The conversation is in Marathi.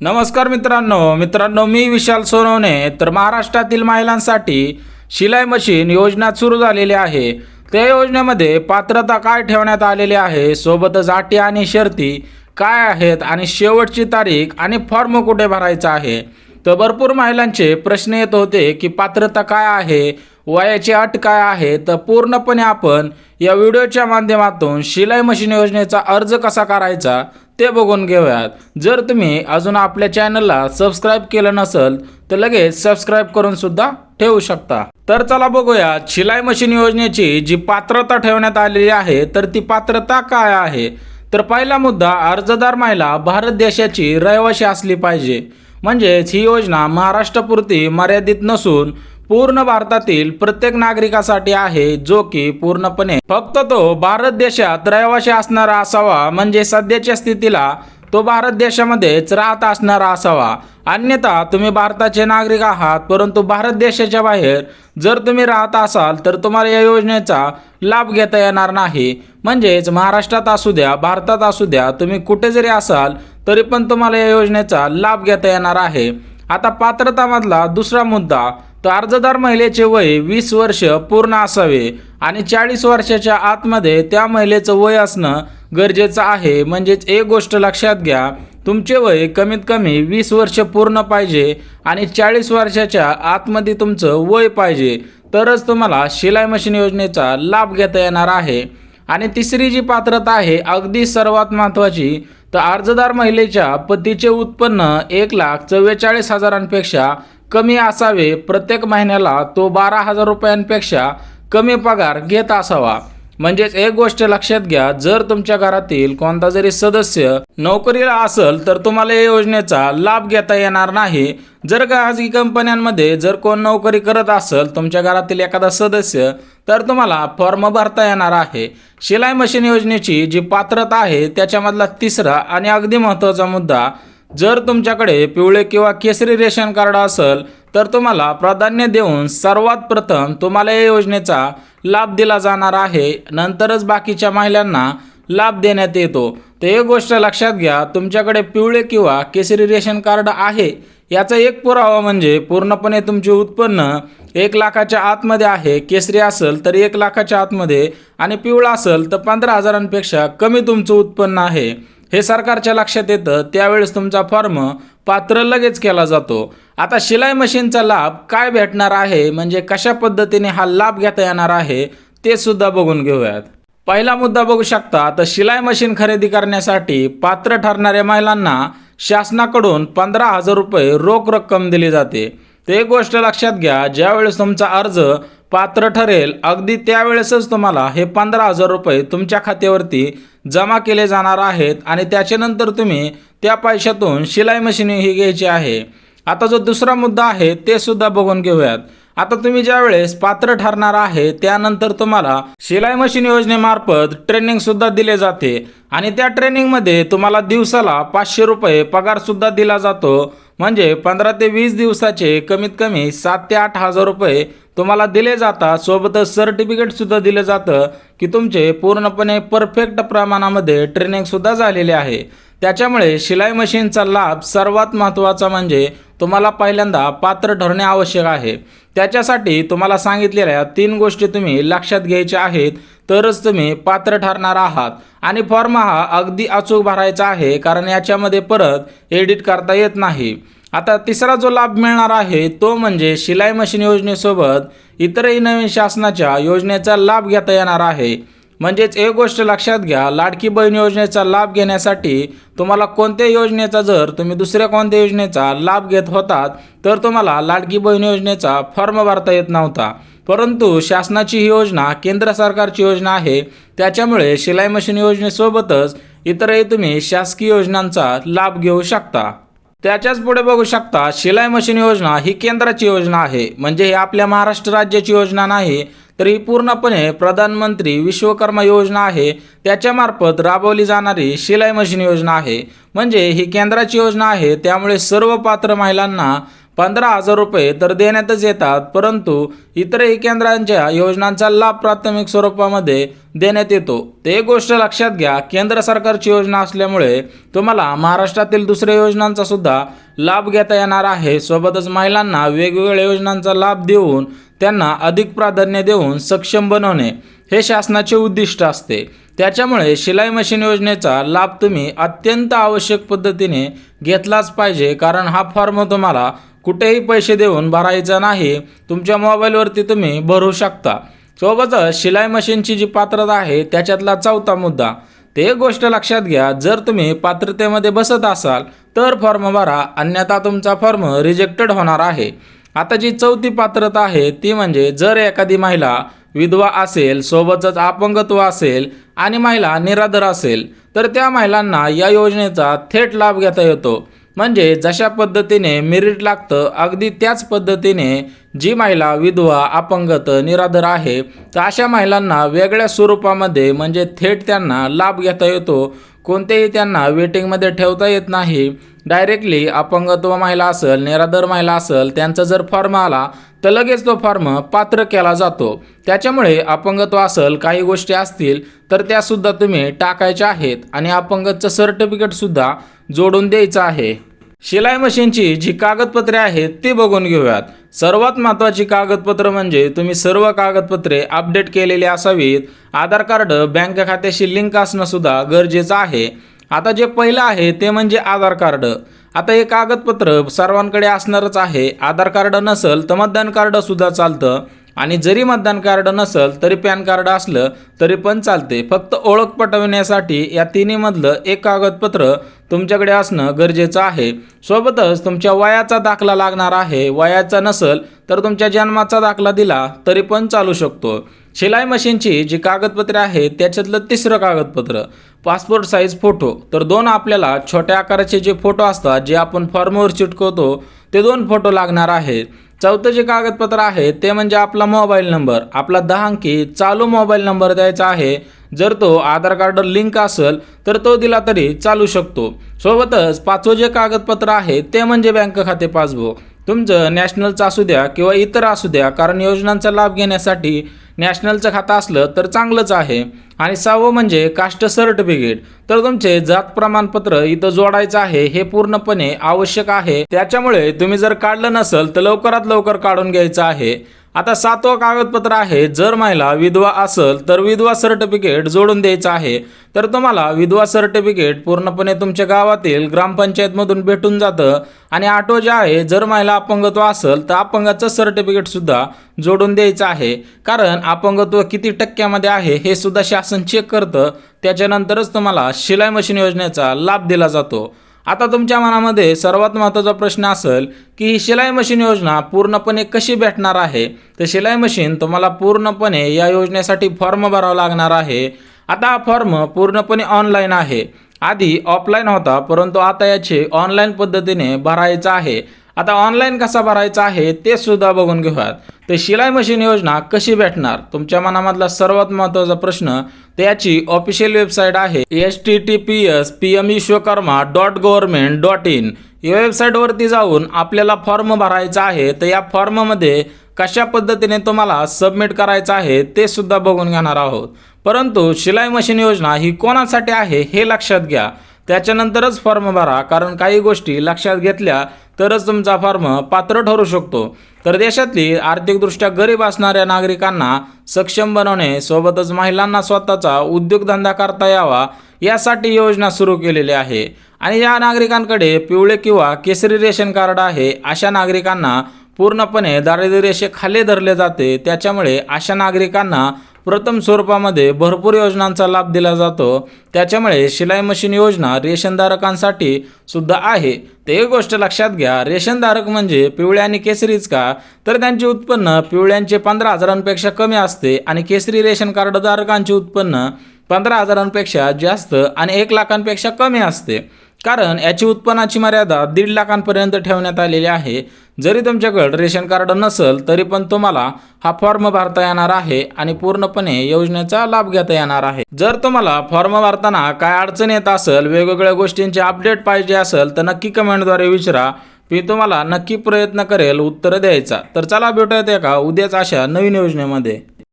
नमस्कार मित्रांनो मित्रांनो मी विशाल सोनवणे. तर महाराष्ट्रातील महिलांसाठी शिलाई मशीन योजना सुरू झालेली आहे. त्या योजनेमध्ये पात्रता काय ठेवण्यात आलेली आहे? सोबतच अटी आणि शर्ती काय आहेत? आणि शेवटची तारीख आणि फॉर्म कुठे भरायचा आहे? तर भरपूर महिलांचे प्रश्न येत होते की पात्रता काय आहे? वयाची अट काय आहे? तर पूर्णपणे आपण या व्हिडिओच्या माध्यमातून शिलाई मशीन योजनेचा अर्ज कसा करायचा? ते बघून घेऊयात. जर तुम्ही अजून आपल्या चॅनलला सबस्क्राईब केलं नसेल तर लगेच सबस्क्राईब करून सुद्धा ठेवू शकता. तर चला बघूयात शिलाई मशीन योजनेची जी पात्रता ठेवण्यात आलेली आहे तर ती पात्रता काय आहे? तर पहिला मुद्दा अर्जदार महिला भारत देशाची रहिवाशी असली पाहिजे. म्हणजेच ही योजना महाराष्ट्रापुरती मर्यादित नसून पूर्ण भारतातील प्रत्येक नागरिकासाठी आहे जो की पूर्णपणे. फक्त तो भारत देशात रहिवाशी असणारा असावा म्हणजे सध्याच्या स्थितीला तो भारत देशामध्येच राहत असणारा असावा. अन्यथा तुम्ही भारताचे नागरिक आहात परंतु भारत देशाच्या बाहेर जर तुम्ही राहत असाल तर तुम्हाला या योजनेचा लाभ घेता येणार नाही. म्हणजेच महाराष्ट्रात असू द्या भारतात असू द्या तुम्ही कुठे जरी असाल तरी पण तुम्हाला या योजनेचा लाभ घेता येणार आहे. आता पात्रतामधला दुसरा मुद्दा तर अर्जदार महिलेचे वय वीस वर्ष पूर्ण असावे आणि चाळीस वर्षाच्या आतमध्ये त्या महिलेचं वय असणं गरजेचं आहे. म्हणजेच एक गोष्ट लक्षात घ्या तुमचे वय कमीत कमी वीस वर्ष पूर्ण पाहिजे आणि चाळीस वर्षाच्या आतमध्ये तुमचं वय पाहिजे. तरच तुम्हाला शिलाई मशीन योजनेचा लाभ घेता येणार आहे. आणि तिसरी जी पात्रता आहे अगदी सर्वात महत्त्वाची तर अर्जदार महिलेच्या पतीचे उत्पन्न एक लाख चव्वेचाळीस हजारांपेक्षा कमी असावे प्रत्येक महिन्याला तो बारा हजार रुपयांपेक्षा कमी पगार घेत असावा. म्हणजेच एक गोष्ट लक्षात घ्या जर तुमच्या घरातील कोणता जरी सदस्य नोकरीला असेल तर तुम्हाला या योजनेचा लाभ घेता येणार नाही. जर खाजगी कंपन्यांमध्ये जर कोण नोकरी करत असेल तुमच्या घरातील एखादा सदस्य तर तुम्हाला फॉर्म भरता येणार आहे. शिलाई मशीन योजनेची जी पात्रता आहे त्याच्यामधला तिसरा आणि अगदी महत्त्वाचा मुद्दा जर तुमच्याकडे पिवळे किंवा केसरी रेशन कार्ड असेल तर तुम्हाला प्राधान्य देऊन सर्वात प्रथम तुम्हाला या योजनेचा लाभ दिला जाणार आहे. नंतरच बाकीच्या महिलांना लाभ देण्यात येतो. तर एक गोष्ट लक्षात घ्या तुमच्याकडे पिवळे किंवा केसरी रेशन कार्ड आहे. याचा एक पुरावा म्हणजे पूर्णपणे तुमचे उत्पन्न एक लाखाच्या आतमध्ये आहे. केसरी असेल तर एक लाखाच्या आतमध्ये आणि पिवळा असेल तर पंधरा हजारांपेक्षा कमी तुमचं उत्पन्न आहे. हे सरकारच्या लक्षात येतं त्यावेळेस तुमचा फॉर्म पात्र लगेच केला जातो. आता शिलाई मशीनचा लाभ काय भेटणार आहे? म्हणजे कशा पद्धतीने हा लाभ घेता येणार आहे? ते सुद्धा बघून घेऊयात. पहिला मुद्दा बघू शकता तर शिलाई मशीन खरेदी करण्यासाठी पात्र ठरणाऱ्या महिलांना शासनाकडून पंधरा हजार रुपये रोख रक्कम दिली जाते. ते एक गोष्ट लक्षात घ्या ज्यावेळेस तुमचा अर्ज पात्र ठरेल. अगदी त्यावेळेसच तुम्हाला हे पंधरा हजार रुपये तुमच्या खात्यावरती जमा केले जाणार आहेत आणि त्याच्यानंतर तुम्ही त्या पैशातून शिलाई मशीन ही घ्यायची आहे. आता जो दुसरा मुद्दा आहे ते सुद्धा बघून घेऊयात. आता तुम्ही ज्या वेळेस पात्र ठरणार आहे त्यानंतर तुम्हाला शिलाई मशीन योजनेमार्फत ट्रेनिंग सुद्धा दिले जाते. आणि त्या ट्रेनिंगमध्ये तुम्हाला दिवसाला पाचशे रुपये पगार सुद्धा दिला जातो. म्हणजे पंधरा ते वीस दिवसाचे कमीत कमी सात ते आठ हजार रुपये तुम्हाला दिले जातात. सोबतच सर्टिफिकेट सुद्धा दिलं जातं की तुमचे पूर्णपणे परफेक्ट प्रमाणामध्ये ट्रेनिंग सुद्धा झालेले आहे. त्याच्यामुळे शिलाई मशीनचा लाभ सर्वात महत्त्वाचा म्हणजे तुम्हाला पहिल्यांदा पात्र ठरणे आवश्यक आहे. त्याच्यासाठी तुम्हाला सांगितलेल्या तीन गोष्टी तुम्ही लक्षात घ्यायच्या आहेत तरच तुम्ही पात्र ठरणार आहात. आणि फॉर्म हा अगदी अचूक भरायचा आहे कारण याच्यामध्ये परत एडिट करता येत नाही. आता तिसरा जो लाभ मिळणार आहे तो म्हणजे शिलाई मशीन योजनेसोबत इतरही नवीन शासनाच्या योजनेचा लाभ घेता येणार आहे. म्हणजेच एक गोष्ट लक्षात घ्या लाडकी बहीण योजनेचा लाभ घेण्यासाठी तुम्हाला कोणत्या योजनेचा जर तुम्ही दुसऱ्या कोणत्या योजनेचा लाभ घेत होतात तर तुम्हाला लाडकी बहीण योजनेचा फॉर्म भरता येत नव्हता. परंतु शासनाची ही योजना केंद्र सरकारची योजना आहे. त्याच्यामुळे शिलाई मशीन योजनेसोबतच इतरही तुम्ही शासकीय योजनांचा लाभ घेऊ शकता. त्याच्याच पुढे बघू शकता शिलाई मशीन योजना ही केंद्राची योजना आहे. म्हणजे ही आपल्या महाराष्ट्र राज्याची योजना नाही तर ही पूर्णपणे प्रधानमंत्री विश्वकर्मा योजना आहे. त्याच्यामार्फत राबवली जाणारी शिलाई मशीन योजना आहे. म्हणजे ही केंद्राची योजना आहे त्यामुळे सर्व पात्र महिलांना पंधरा हजार रुपये तर देण्यातच येतात परंतु इतरही केंद्रांच्या योजनांचा लाभ प्राथमिक स्वरूपामध्ये देण्यात येतो. ते एक गोष्ट लक्षात घ्या केंद्र सरकारची योजना असल्यामुळे तुम्हाला महाराष्ट्रातील दुसऱ्या योजनांचा सुद्धा लाभ घेता येणार आहे. सोबतच महिलांना वेगवेगळ्या योजनांचा लाभ देऊन त्यांना अधिक प्राधान्य देऊन सक्षम बनवणे हे शासनाचे उद्दिष्ट असते. त्याच्यामुळे शिलाई मशीन योजनेचा लाभ तुम्ही अत्यंत आवश्यक पद्धतीने घेतलाच पाहिजे कारण हा फॉर्म तुम्हाला कुठेही पैसे देऊन भरायचा नाही तुमच्या मोबाईलवरती तुम्ही भरू शकता. सोबतच शिलाई मशीनची जी पात्रता आहे त्याच्यातला चौथा मुद्दा. ते एक गोष्ट लक्षात घ्या जर तुम्ही पात्रतेमध्ये बसत असाल तर फॉर्म भरा अन्यथा तुमचा फॉर्म रिजेक्टेड होणार आहे. आता जी चौथी पात्रता आहे ती म्हणजे जर एखादी महिला विधवा असेल सोबतच अपंगत्व असेल आणि महिला निराधार असेल तर त्या महिलांना या योजनेचा थेट लाभ घेता येतो. म्हणजे जशा पद्धतीने मेरिट लागतं अगदी त्याच पद्धतीने जी महिला विधवा अपंगत निराधार आहे तर अशा महिलांना वेगळ्या स्वरूपामध्ये म्हणजे थेट त्यांना लाभ घेता येतो. कोणतेही त्यांना वेटिंगमध्ये ठेवता येत नाही. डायरेक्टली अपंगत्व महिला असेल निराधार महिला असेल त्यांचा जर फॉर्म आला तर लगेच तो फॉर्म पात्र केला जातो. त्याच्यामुळे अपंगत्व असेल काही गोष्टी असतील तर त्यासुद्धा तुम्ही टाकायच्या आहेत. आणि अपंगतचं सर्टिफिकेटसुद्धा जोडून द्यायचं आहे. शिलाई मशीनची जी कागदपत्रे आहेत ती बघून घेऊयात. सर्वात महत्त्वाची कागदपत्र म्हणजे तुम्ही सर्व कागदपत्रे अपडेट केलेली असावीत. आधार कार्ड बँक खात्याशी लिंक असणं सुद्धा गरजेचं आहे. आता जे पहिलं आहे ते म्हणजे आधार कार्ड. आता हे कागदपत्र सर्वांकडे असणारच आहे. आधार कार्ड नसेल तर मतदान कार्ड सुद्धा चालतं. आणि जरी मतदान कार्ड नसेल तरी पॅन कार्ड असलं तरी पण चालते. फक्त ओळख पटविण्यासाठी या तिन्हीमधलं एक कागदपत्र तुमच्याकडे असणं गरजेचं आहे. सोबतच तुमच्या वयाचा दाखला लागणार आहे. वयाचा नसेल तर तुमच्या जन्माचा दाखला दिला तरी पण चालू शकतो. शिलाई मशीनची जी कागदपत्रे आहेत त्याच्यातलं तिसरं कागदपत्र. Passport size photo. तर दोन आपल्याला छोट्या आकाराचे जे फोटो असतात जे आपण फॉर्मवर चिटकवतो ते दोन फोटो लागणार आहेत चौथं जे कागदपत्र आहे ते म्हणजे आपला मोबाईल नंबर. आपला दहा अंकी चालू मोबाईल नंबर द्यायचा आहे. जर तो आधार कार्ड लिंक असेल तर तो दिला तरी चालू शकतो. सोबतच पाचवं जे कागदपत्र आहे ते म्हणजे बँक खाते पासबुक. तुमचं नॅशनलचं असू द्या किंवा इतर असू द्या कारण योजनांचा लाभ घेण्यासाठी नॅशनलचं खातं असलं तर चांगलंच आहे. आणि सहावं म्हणजे कास्ट सर्टिफिकेट. तर तुमचे जात प्रमाणपत्र इथं जोडायचं आहे हे पूर्णपणे आवश्यक आहे. त्याच्यामुळे तुम्ही जर काढलं नसेल तर लवकरात लवकर काढून घ्यायचं आहे. आता सातवं कागदपत्र आहे जर महिला विधवा असेल तर विधवा सर्टिफिकेट जोडून द्यायचं आहे. तर तुम्हाला विधवा सर्टिफिकेट पूर्णपणे तुमच्या गावातील ग्रामपंचायतमधून भेटून जातं. आणि आठवं जे आहे जर महिला अपंगत्व असेल तर अपंगाचं सर्टिफिकेटसुद्धा जोडून द्यायचं आहे. कारण अपंगत्व किती टक्क्यामध्ये आहे हे सुद्धा शासन चेक करतं. त्याच्यानंतरच तुम्हाला शिलाई मशीन योजनेचा लाभ दिला जातो. आता तुमच्या मनामध्ये सर्वात महत्त्वाचा प्रश्न असेल की ही शिलाई मशीन योजना पूर्णपणे कशी भेटणार आहे? तर शिलाई मशीन तुम्हाला पूर्णपणे या योजनेसाठी फॉर्म भरावा लागणार आहे. आता हा फॉर्म पूर्णपणे ऑनलाईन आहे. आधी ऑफलाईन होता परंतु आता याचे ऑनलाईन पद्धतीने भरायचं आहे. आता ऑनलाईन कसा भरायचा आहे ते सुद्धा बघून घेऊयात. तर शिलाई मशीन योजना कशी भेटणार? तुमच्या मनामधला सर्वात महत्त्वाचा प्रश्न त्याची ऑफिशियल वेबसाईट आहे H T T P S P M Vishwakarma dot government dot in या वेबसाईटवरती जाऊन आपल्याला फॉर्म भरायचा आहे तर या फॉर्ममध्ये कशा पद्धतीने तुम्हाला सबमिट करायचं आहे ते सुद्धा बघून घेणार आहोत. परंतु शिलाई मशीन योजना ही कोणासाठी आहे हे लक्षात घ्या. त्याच्यानंतरच फॉर्म भरा कारण काही गोष्टी लक्षात घेतल्या तरच तुमचा फॉर्म पात्र ठरू शकतो. तर देशातली आर्थिकदृष्ट्या गरीब असणाऱ्या नागरिकांना सक्षम बनवणे सोबतच महिलांना स्वतःचा उद्योगधंदा करता यावा यासाठी योजना सुरू केलेली आहे. आणि या नागरिकांकडे पिवळे किंवा केसरी रेशन कार्ड आहे अशा नागरिकांना पूर्णपणे दारिद्र्य रेषेखाली धरले जाते. त्याच्यामुळे अशा नागरिकांना प्रथम स्वरूपामध्ये भरपूर योजनांचा लाभ दिला जातो. त्याच्यामुळे शिलाई मशीन योजना रेशनधारकांसाठी सुद्धा आहे. ते एक गोष्ट लक्षात घ्या रेशनधारक म्हणजे पिवळ्या आणि केसरीच का? तर त्यांचे उत्पन्न पिवळ्यांचे पंधरा हजारांपेक्षा कमी असते आणि केसरी रेशन कार्डधारकांचे उत्पन्न पंधरा हजारांपेक्षा जास्त आणि एक लाखांपेक्षा कमी असते. कारण याची उत्पन्नाची मर्यादा दीड लाखांपर्यंत ठेवण्यात आलेली आहे. जरी तुमच्याकडे रेशन कार्ड नसेल तरी पण तुम्हाला हा फॉर्म भरता येणार आहे आणि पूर्णपणे योजनेचा लाभ घेता येणार आहे. जर तुम्हाला फॉर्म भरताना काय अडचण येत असेल वेगवेगळ्या गोष्टींचे अपडेट पाहिजे असेल तर नक्की कमेंटद्वारे विचारा. मी तुम्हाला नक्की प्रयत्न करेल उत्तर द्यायचा. तर चला भेटूयात एका उद्याच अशा नवीन योजनेमध्ये.